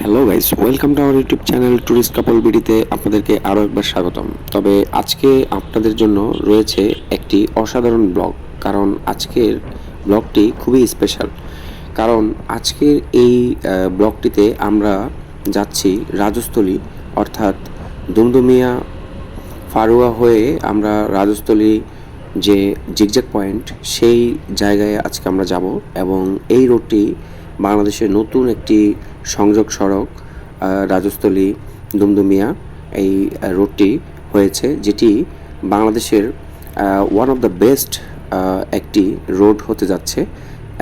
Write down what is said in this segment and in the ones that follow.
Hello guys welcome to our YouTube channel tourist couple বিডিতে আপনাদেরকে আরও একবার স্বাগতম। তবে আজকে আপনাদের জন্য রয়েছে একটি অসাধারণ ব্লগ, কারণ আজকের ব্লগটি খুবই স্পেশাল কারণ আজকের এই ব্লগটিতে আমরা যাচ্ছি রাজস্থলী, অর্থাৎ দুমদুমিয়া, ফারুয়া হয়ে আমরা রাজস্থলী যে জিগজ্যাগ পয়েন্ট সেই জায়গায় আজকে আমরা যাব এবং এই রোডটি বাংলাদেশের নতুন একটি সংযোগ সড়ক রাজস্থলী দুমদুমিয়া এই রোডটি হয়েছে, যেটি বাংলাদেশের ওয়ান অফ দ্য বেস্ট একটি রোড হতে যাচ্ছে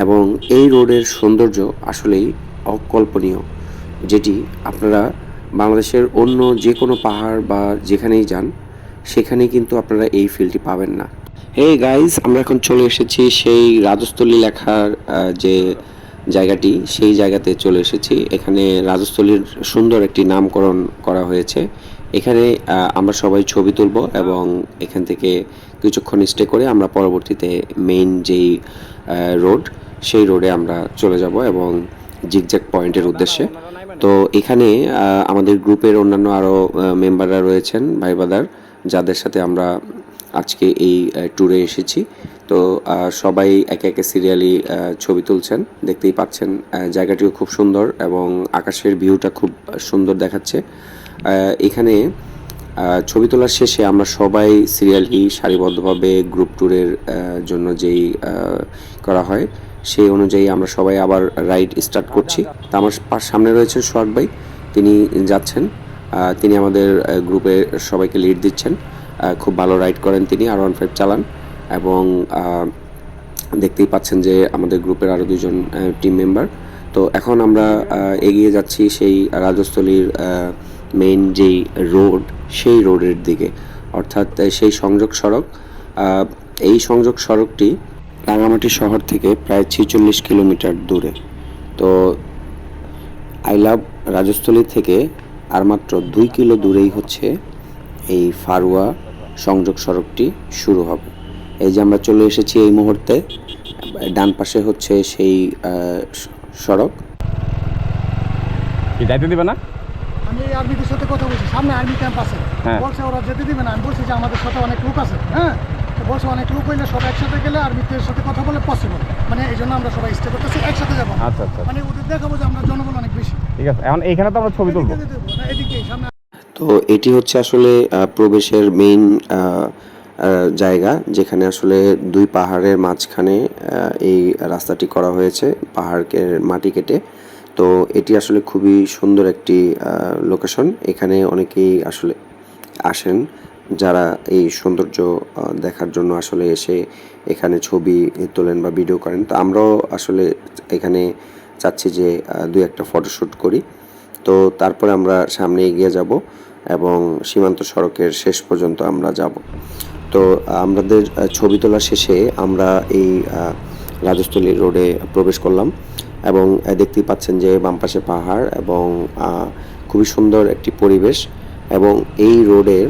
এবং এই রোডের সৌন্দর্য আসলেই অকল্পনীয়, যেটি আপনারা বাংলাদেশের অন্য যে কোনো পাহাড় বা যেখানেই যান সেখানে কিন্তু আপনারা এই ফিলটি পাবেন না। হে গাইজ আমরা এখন চলে এসেছি সেই রাজস্থলী লেখার যে জায়গাটি, সেই জায়গাতে চলে এসেছি। এখানে রাজস্থলীর সুন্দর একটি নামকরণ করা হয়েছে। এখানে আমরা সবাই ছবি তুলব এবং এখান থেকে কিছুক্ষণ স্টে করে আমরা পরবর্তীতে মেইন যেই রোড সেই রোডে আমরা চলে যাব এবং জিগজ্যাগ পয়েন্টের উদ্দেশ্যে। তো এখানে আমাদের গ্রুপের অন্যান্য আরও মেম্বাররা রয়েছেন ভাই বাদার যাদের সাথে আমরা আজকে এই ট্যুরে এসেছি। তো সবাই একে একে সিরিয়ালি ছবি তুলছেন, দেখতেই পাচ্ছেন জায়গাটিও খুব সুন্দর এবং আকাশের ভিউটা খুব সুন্দর দেখাচ্ছে। এখানে ছবি তোলার শেষে আমরা সবাই সিরিয়ালি সারিবদ্ধভাবে গ্রুপ ট্যুরের জন্য যেই করা হয়, সেই অনুযায়ী আমরা সবাই আবার রাইড স্টার্ট করছি। তা আমার সামনে রয়েছেন সোহাগ ভাই, তিনি যাচ্ছেন তিনি আমাদের গ্রুপে সবাইকে লিড দিচ্ছেন খুব ভালো রাইড করেন তিনি, আর ওয়ান ফাইভ চালান। এবং দেখতেই পাচ্ছেন যে আমাদের গ্রুপের আরও দুজন টিম মেম্বার তো এখন আমরা এগিয়ে যাচ্ছি সেই রাজস্থলীর মেইন যেই রোড সেই রোডের দিকে। অর্থাৎ সেই সংযোগ সড়ক। এই সংযোগ সড়কটি রাঙামাটি শহর থেকে প্রায় ছেচল্লিশ কিলোমিটার দূরে। তো আই লাভ রাজস্থলী থেকে আর মাত্র দুই কিলো দূরেই হচ্ছে এই ফারুয়া সংযোগ সড়কটি শুরু হবে। এই যে আমরা চলে এসেছি এই মুহূর্তে ডান পাশে হচ্ছে সেই সড়ক। কি যাইতে দিবে না? আমি আর্মিদের সাথে কথা বলছি সামনে আর্মি ক্যাম্প আছে। হ্যাঁ। বলছে ওরা যেতে দিবে না আমি বলছি যে আমাদের সাথে অনেক লোক আছে হ্যাঁ? তো বলছে অনেক লোক হইলে সব একসাথে গেলে আর্মিদের সাথে কথা বলে পসিবল মানে এই জন্য আমরা সবাই স্টে করতেছি একসাথে যাব। আচ্ছা আচ্ছা। মানে ওদের দেখাবো যে আমরা জনবল অনেক বেশি। ঠিক আছে এখন এইখানে তো আমরা ছবি তুলবো। এদিকে সামনে তো এটি হচ্ছে আসলে আহ, প্রবেশের মেইন জায়গা যেখানে আসলে দুই পাহাড়ের মাঝখানে এই রাস্তাটি করা হয়েছে, পাহাড়কে মাটি কেটে। তো এটি আসলে খুবই সুন্দর একটি লোকেশন এখানে অনেকেই আসলে আসেন যারা এই সৌন্দর্য দেখার জন্য আসলে এসে এখানে ছবি তোলেন বা ভিডিও করেন। তো আমরাও আসলে এখানে চাচ্ছি যে দুই একটা ফটোশ্যুট করি। তো তারপরে আমরা সামনে এগিয়ে যাব এবং সীমান্ত সড়কের শেষ পর্যন্ত আমরা যাব। তো আমাদের ছবি তোলা শেষে আমরা এই রাজস্থলী রোডে প্রবেশ করলাম এবং দেখতেই পাচ্ছেন যে বাম পাশে পাহাড় এবং খুবই সুন্দর একটি পরিবেশ এবং এই রোডের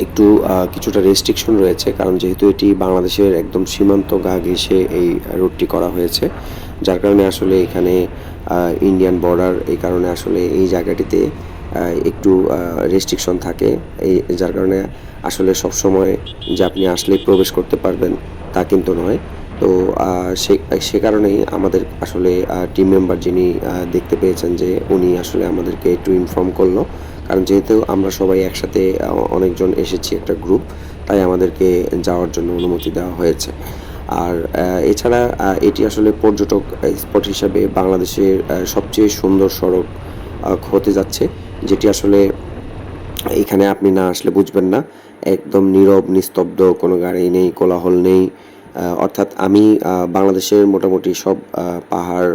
একটু কিছুটা রেস্ট্রিকশন রয়েছে কারণ যেহেতু এটি বাংলাদেশের একদম সীমান্ত গা ঘেঁষে এই রোডটি করা হয়েছে, যার কারণে আসলে এখানে ইন্ডিয়ান বর্ডার এই কারণে আসলে এই জায়গাটিতে একটু রেস্ট্রিকশন থাকে। এই, যার কারণে আসলে সব সময় যে আপনি আসলেই প্রবেশ করতে পারবেন তা কিন্তু নয়। তো সে কারণেই আমাদের আসলে টিম মেম্বার যিনি দেখতে পেয়েছেন যে উনি আসলে আমাদেরকে একটু ইনফর্ম করল। কারণ যেহেতু আমরা সবাই একসাথে অনেকজন এসেছি একটা গ্রুপ তাই আমাদেরকে যাওয়ার জন্য অনুমতি দেওয়া হয়েছে। আর এছাড়া এটি আসলে পর্যটক স্পট হিসাবে বাংলাদেশের সবচেয়ে সুন্দর সড়ক হতে যাচ্ছে। যেটি আসলে এখানে আপনি না আসলে বুঝবেন না। একদম নীরব, নিস্তব্ধ, কোনো গাড়ি নেই, কোলাহল নেই। অর্থাৎ আমি বাংলাদেশের মোটামুটি সব পাহাড়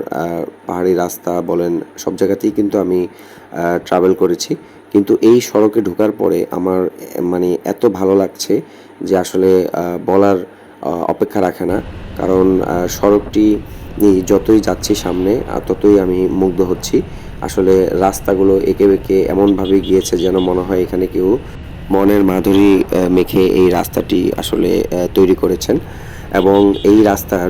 পাহাড়ি রাস্তা বলেন সব জায়গাতেই কিন্তু আমি ট্রাভেল করেছি। কিন্তু এই সড়কে ঢোকার পরে আমার মানে এত ভালো লাগছে যে আসলে বলার অপেক্ষা রাখে না। কারণ সড়কটি যতই যাচ্ছি সামনে ততই আমি মুগ্ধ হচ্ছি। আসলে রাস্তাগুলো এঁকে বেঁকে এমনভাবে গিয়েছে যেন মনে হয় এখানে কেউ মনের মাধুরী মেখে এই রাস্তাটি আসলে তৈরি করেছেন। এবং এই রাস্তার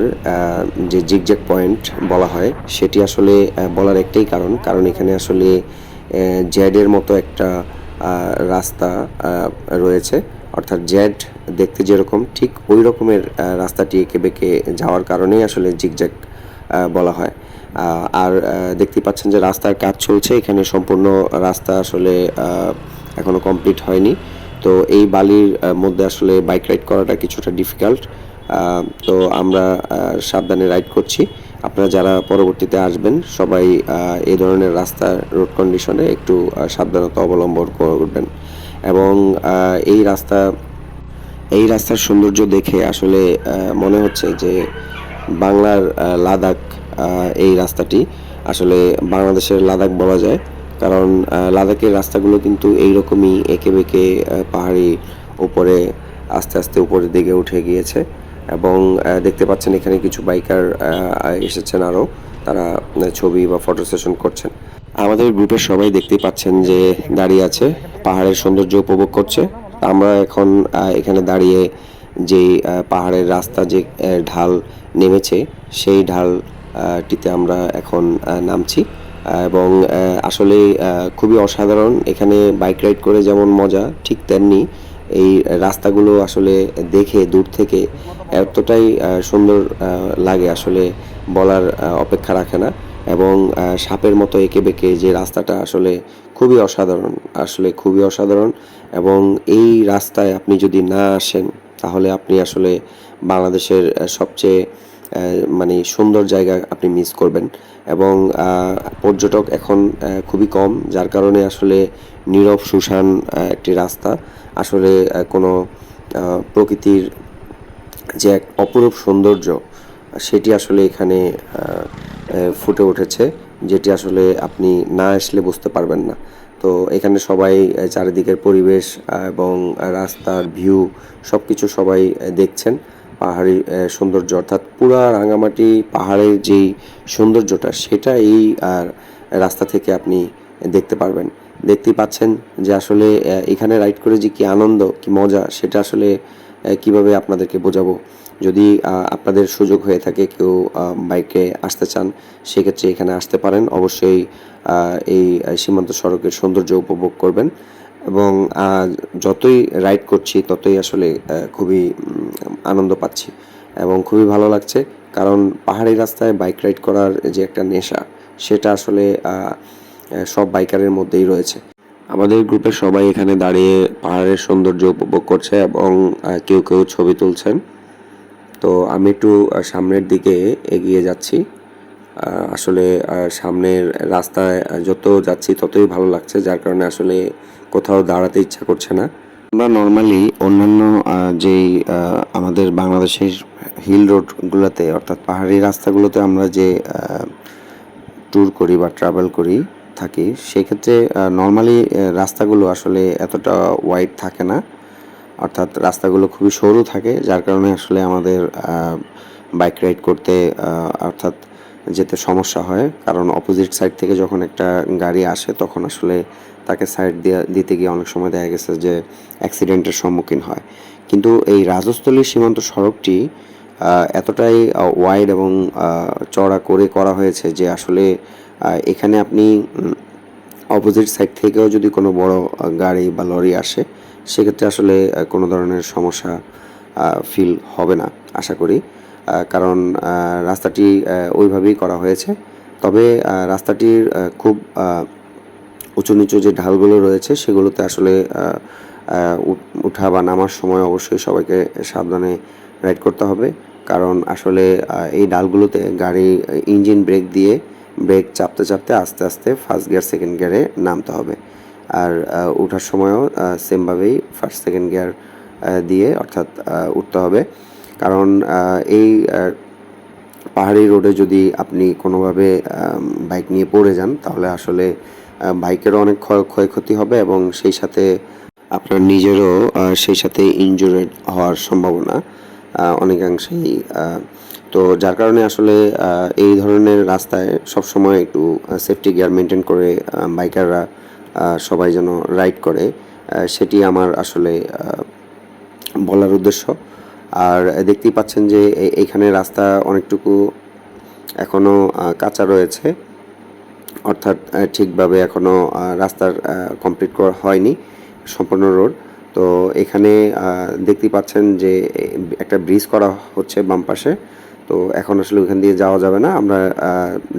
যে জিগজ্যাগ পয়েন্ট বলা হয়, সেটি আসলে বলার একটাই কারণ। কারণ এখানে আসলে জ্যাডের মতো একটা রাস্তা রয়েছে। অর্থাৎ জ্যাড দেখতে যেরকম, ঠিক ওই রকমের রাস্তাটি এঁকে বেঁকে যাওয়ার কারণেই আসলে জিগজ্যাগ বলা হয়। আর দেখতে পাচ্ছেন যে রাস্তার কাজ চলছে। এখানে সম্পূর্ণ রাস্তা আসলে আহ, এখনও কমপ্লিট হয়নি। তো এই বালির মধ্যে আসলে বাইক রাইড করাটা কিছুটা ডিফিকাল্ট তো আমরা সাবধানে রাইড করছি। আপনারা যারা পরবর্তীতে আসবেন সবাই এই ধরনের রাস্তার রোড কন্ডিশনে একটু সাবধানতা অবলম্বন করবেন। এবং এই রাস্তা এই রাস্তার সৌন্দর্য দেখে আসলে মনে হচ্ছে যে বাংলার লাদাখ এই রাস্তাটি। আসলে বাংলাদেশের লাদাখ বলা যায়। কারণ লাদাখের রাস্তাগুলো কিন্তু এইরকমই এঁকে বেঁকে পাহাড়ি উপরে আস্তে আস্তে উপরের দিকে উঠে গিয়েছে। এবং দেখতে পাচ্ছেন এখানে কিছু বাইকার এসেছেন আরও। তারা ছবি বা ফটো সেশন করছেন। আমাদের গ্রুপের সবাই দেখতেই পাচ্ছেন যে দাঁড়িয়ে আছে। পাহাড়ের সৌন্দর্য উপভোগ করছে। আমরা এখন এখানে দাঁড়িয়ে আহ, পাহাড়ের রাস্তা যে ঢাল নেমেছে সেই ঢাল টিতে আমরা এখন নামছি। এবং আসলে খুবই অসাধারণ। এখানে বাইক রাইড করে যেমন মজা, ঠিক তেমনি এই রাস্তাগুলো আসলে দেখে, দূর থেকে এতটাই সুন্দর লাগে আসলে বলার অপেক্ষা রাখে না। এবং সাপের মতো এঁকে বেঁকে যে রাস্তাটা আসলে খুবই অসাধারণ, আসলে খুবই অসাধারণ। এবং এই রাস্তায় আপনি যদি না আসেন, তাহলে আপনি আসলে বাংলাদেশের সবচেয়ে মানে সুন্দর জায়গা আপনি মিস করবেন। এবং পর্যটক এখন খুবই কম, যার কারণে আসলে নীরব, সুশান একটি রাস্তা। আসলে কোনো প্রকৃতির যে এক অপরূপ সৌন্দর্য, সেটি আসলে এখানে ফুটে উঠেছে, যেটি আসলে আপনি না আসলে বুঝতে পারবেন না। তো এখানে সবাই চারিদিকের পরিবেশ এবং রাস্তার ভিউ সব কিছু সবাই দেখছেন। পাহাড়ি সৌন্দর্য, অর্থাৎ পুরা রাঙামাটি পাহাড়ের যেই সৌন্দর্যটা, সেটা এই আর রাস্তা থেকে আপনি দেখতে পারবেন। দেখতেই পাচ্ছেন যে আসলে এখানে রাইড করে যে কি আনন্দ, কি মজা, সেটা আসলে কীভাবে আপনাদেরকে বোঝাবো? যদি আপনাদের সুযোগ হয়ে থাকে, কেউ বাইকে আসতে চান, সেক্ষেত্রে এখানে আসতে পারেন। অবশ্যই এই সীমান্ত সড়কের সৌন্দর্য উপভোগ করবেন। এবং যতই রাইড করছি, ততই আসলে খুবই আনন্দ পাচ্ছি। এবং খুবই ভালো লাগছে, কারণ পাহাড়ি রাস্তায় বাইক রাইড করার যে একটা নেশা, সেটা আসলে সব বাইকারের মধ্যেই রয়েছে। আমাদের গ্রুপের সবাই এখানে দাঁড়িয়ে পাহাড়ের সৌন্দর্য উপভোগ করছে এবং কেউ কেউ ছবি তুলছেন। তো আমি একটু সামনের দিকে এগিয়ে যাচ্ছি। আসলে সামনের রাস্তায় যত যাচ্ছি, ততই ভালো লাগছে, যার কারণে আসলে কোথাও দাঁড়াতে ইচ্ছা করছে না। আমরা নর্মালি অন্যান্য যেই আমাদের বাংলাদেশের হিল রোডগুলোতে অর্থাৎ পাহাড়ি রাস্তাগুলোতে আমরা যে ট্যুর করি বা ট্রাভেল করি, থাকি, সেক্ষেত্রে নর্মালি রাস্তাগুলো আসলে এতটা ওয়াইড থাকে না। অর্থাৎ রাস্তাগুলো খুবই সরু থাকে, যার কারণে আসলে আমাদের বাইক রাইড করতে অর্থাৎ যেতে সমস্যা হয়। কারণ অপোজিট সাইড থেকে যখন একটা গাড়ি আসে, তখন আসলে তাকে সাইড দিয়ে দিতে গিয়ে অনেক সময় দেখা গেছে যে অ্যাক্সিডেন্টের সম্মুখীন হয়। কিন্তু এই রাজস্থলী সীমান্ত সড়কটি এতটাই ওয়াইড এবং চড়া করে করা হয়েছে যে আসলে এখানে আপনি অপোজিট সাইড থেকেও যদি কোনো বড় গাড়ি বা লরি আসে, সেক্ষেত্রে আসলে কোনো ধরনের সমস্যা ফিল হবে না, আশা করি। কারণ রাস্তাটি ওইভাবেই করা হয়েছে। তবে রাস্তাটির খুব উঁচু নিচু যে ঢালগুলো রয়েছে সেগুলোতে আসলে উঠা বা নামার সময় অবশ্যই সবাইকে সাবধানে রাইড করতে হবে। কারণ আসলে এই ডালগুলোতে গাড়ি ইঞ্জিন ব্রেক দিয়ে ব্রেক চাপতে চাপতে আস্তে আস্তে ফার্স্ট গিয়ার সেকেন্ড গিয়ারে নামতে হবে। আর ওঠার সময়ও সেমভাবেই ফার্স্ট সেকেন্ড গিয়ার দিয়ে অর্থাৎ উঠতে হবে। কারণ এই পাহাড়ি রোডে যদি আপনি কোনোভাবে বাইক নিয়ে পড়ে যান তাহলে আসলে বাইকেরও অনেক ক্ষয়- ক্ষয়ক্ষতি হবে এবং সেই সাথে আপনার নিজেরও সেই সাথে ইনজুরেড হওয়ার সম্ভাবনা অনেকাংশেই তো যার কারণে আসলে এই ধরনের রাস্তায় সবসময় একটু সেফটি গিয়ার মেনটেন করে বাইকাররা সবাই যেন রাইড করে সেটি আমার আসলে বলার উদ্দেশ্য। আর দেখতেই পাচ্ছেন যে এইখানে রাস্তা অনেকটুকু এখনও কাঁচা রয়েছে। অর্থাৎ ঠিকভাবে এখনও রাস্তার কমপ্লিট করা হয়নি সম্পূর্ণ রোড। তো এখানে আহ, দেখতেই পাচ্ছেন যে একটা ব্রিজ করা হচ্ছে বাম পাশে। তো এখন আসলে ওইখান দিয়ে যাওয়া যাবে না। আমরা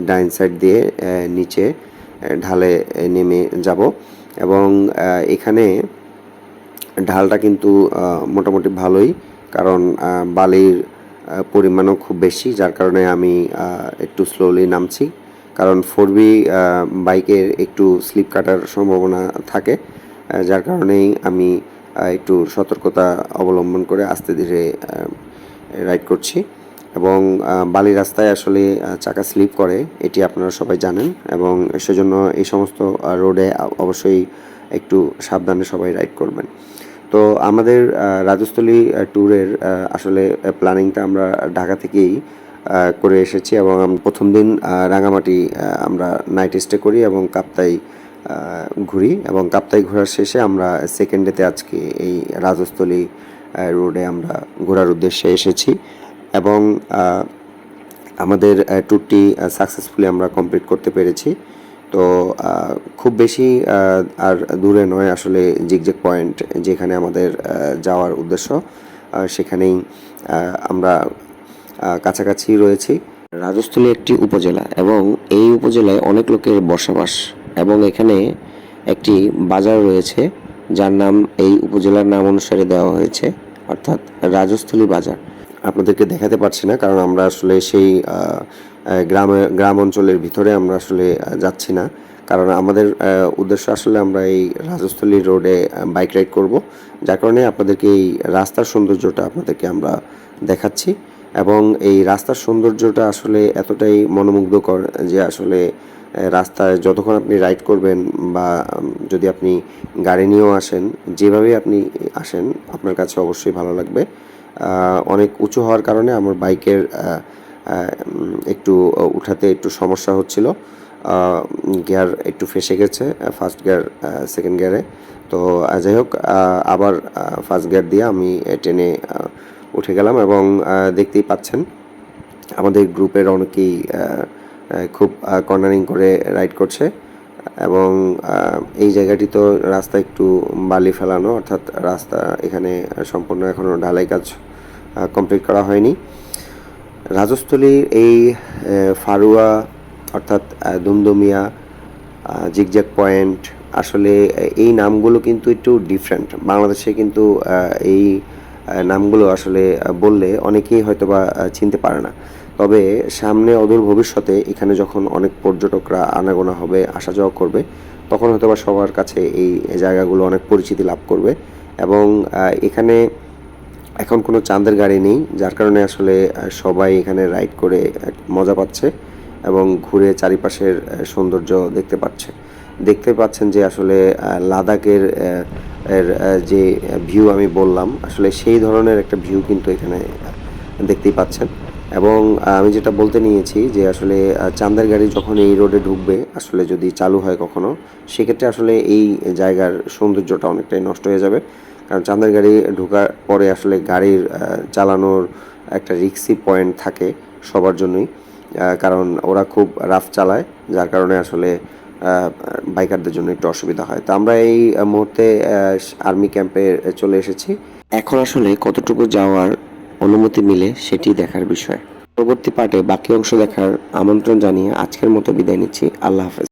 ডাইন সাইড দিয়ে নিচে ঢালে নেমে যাব। এবং এখানে ঢালটা কিন্তু মোটামুটি ভালোই। কারণ বালির পরিমাণও খুব বেশি। যার কারণে আমি একটু স্লোলি নামছি। কারণ ফোর বি বাইকের একটু স্লিপ কাটার সম্ভাবনা থাকে যার কারণেই আমি একটু সতর্কতা অবলম্বন করে আস্তে ধীরে রাইড করছি। এবং বালি রাস্তায় আসলে চাকা স্লিপ করে, এটি আপনারা সবাই জানেন। এবং সেজন্য এই সমস্ত রোডে অবশ্যই একটু সাবধানে সবাই রাইড করবেন। তো আমাদের রাজস্থলী ট্যুরের আসলে প্ল্যানিংটা আমরা ঢাকা থেকেই করে এসেছি এবং প্রথম দিন রাঙামাটি আমরা নাইট স্টে করি এবং কাপ্তাই ঘুরি এবং কাপ্তাই ঘোরার শেষে আমরা সেকেন্ড ডেতে আজকে এই রাজস্থলী রোডে আমরা ঘোরার উদ্দেশ্যে এসেছি এবং আমাদের ট্যুরটি সাকসেসফুলি আমরা কমপ্লিট করতে পেরেছি। তো খুব বেশি আর দূরে নয় আসলে জিগজেক পয়েন্ট যেখানে আমাদের যাওয়ার উদ্দেশ্য। সেখানেই আমরা কাছাকাছি রয়েছি। রাজস্থলী একটি উপজেলা এবং এই উপজেলায় অনেক লোকের বসবাস এবং এখানে একটি বাজার রয়েছে, যার নাম এই উপজেলার নাম অনুসারে দেওয়া হয়েছে, অর্থাৎ রাজস্থলী বাজার। আপনাদেরকে দেখাতে পারছি না, কারণ আমরা আসলে সেই গ্রামে, গ্রাম অঞ্চলের ভিতরে আমরা আসলে যাচ্ছি না। কারণ আমাদের উদ্দেশ্য আসলে আমরা এই রাজস্থলী রোডে বাইক রাইড করব। যার কারণে আপনাদেরকে এই রাস্তার সৌন্দর্যটা আপনাদেরকে আমরা দেখাচ্ছি। এবং এই রাস্তার সৌন্দর্যটা আসলে এতটাই মনোমুগ্ধকর যে আসলে রাস্তায় যতক্ষণ আপনি রাইড করবেন বা যদি আপনি গাড়ি নিয়েও আসেন, যেভাবেই আপনি আসেন, আপনার কাছে অবশ্যই ভালো লাগবে। অনেক উঁচু হওয়ার কারণে আমার বাইকের একটু উঠাতে একটু সমস্যা হচ্ছিল। গিয়ার একটু ফেসে গেছে ফার্স্ট গিয়ার সেকেন্ড গিয়ারে তো যাই হোক আবার ফার্স্ট গিয়ার দিয়ে আমি টেনে উঠে গেলাম এবং দেখতেই পাচ্ছেন আমাদের গ্রুপের অনেকেই খুব কর্নারিং করে রাইড করছে এবং এই জায়গাটি তো রাস্তা একটু বালি ফেলানো, অর্থাৎ রাস্তা এখানে সম্পূর্ণ এখনও ঢালাই কাজ কমপ্লিট করা হয়নি। রাজস্থলীর এই ফারুয়া, অর্থাৎ দুমদুমিয়া জিগজ্যাক পয়েন্ট আসলে এই নামগুলো কিন্তু একটু ডিফারেন্ট বাংলাদেশে কিন্তু এই নামগুলো আসলে বললে অনেকেই হয়তো বা চিনতে পারে না। তবে সামনে অদূর ভবিষ্যতে এখানে যখন অনেক পর্যটকরা আনাগোনা হবে, আসা যাওয়া করবে, তখন হয়তো বা সবার কাছে এই জায়গাগুলো অনেক পরিচিতি লাভ করবে এবং এখানে এখন কোনো চাঁদের গাড়ি নেই, যার কারণে আসলে সবাই এখানে রাইড করে মজা পাচ্ছে এবং ঘুরে চারিপাশের সৌন্দর্য দেখতে পাচ্ছে। দেখতে পাচ্ছেন যে আসলে লাদাখের এর যে ভিউ আমি বললাম, আসলে সেই ধরনের একটা ভিউ কিন্তু এখানে দেখতেই পাচ্ছেন। এবং আমি যেটা বলতে নিয়েছি যে আসলে চাঁদের গাড়ি যখন এই রোডে ঢুকবে, আসলে যদি চালু হয় কখনো, সেক্ষেত্রে আসলে এই জায়গার সৌন্দর্যটা অনেকটাই নষ্ট হয়ে যাবে। কারণ চাঁদের গাড়ি ঢোকার পরে আসলে গাড়ির চালানোর একটা রিক্সি পয়েন্ট থাকে সবার জন্যই। কারণ ওরা খুব রাফ চালায়, যার কারণে আসলে বাইকারদের জন্য একটু অসুবিধা হয়। তো আমরা এই মুহূর্তে আর্মি ক্যাম্পে চলে এসেছি। এখন আসলে কতটুকু যাওয়ার অনুমতি মিলে সেটি দেখার বিষয়। পরবর্তী পার্টে বাকি অংশ দেখার আমন্ত্রণ জানিয়ে আজকের মতো বিদায় নিচ্ছি। আল্লাহ হাফেজ।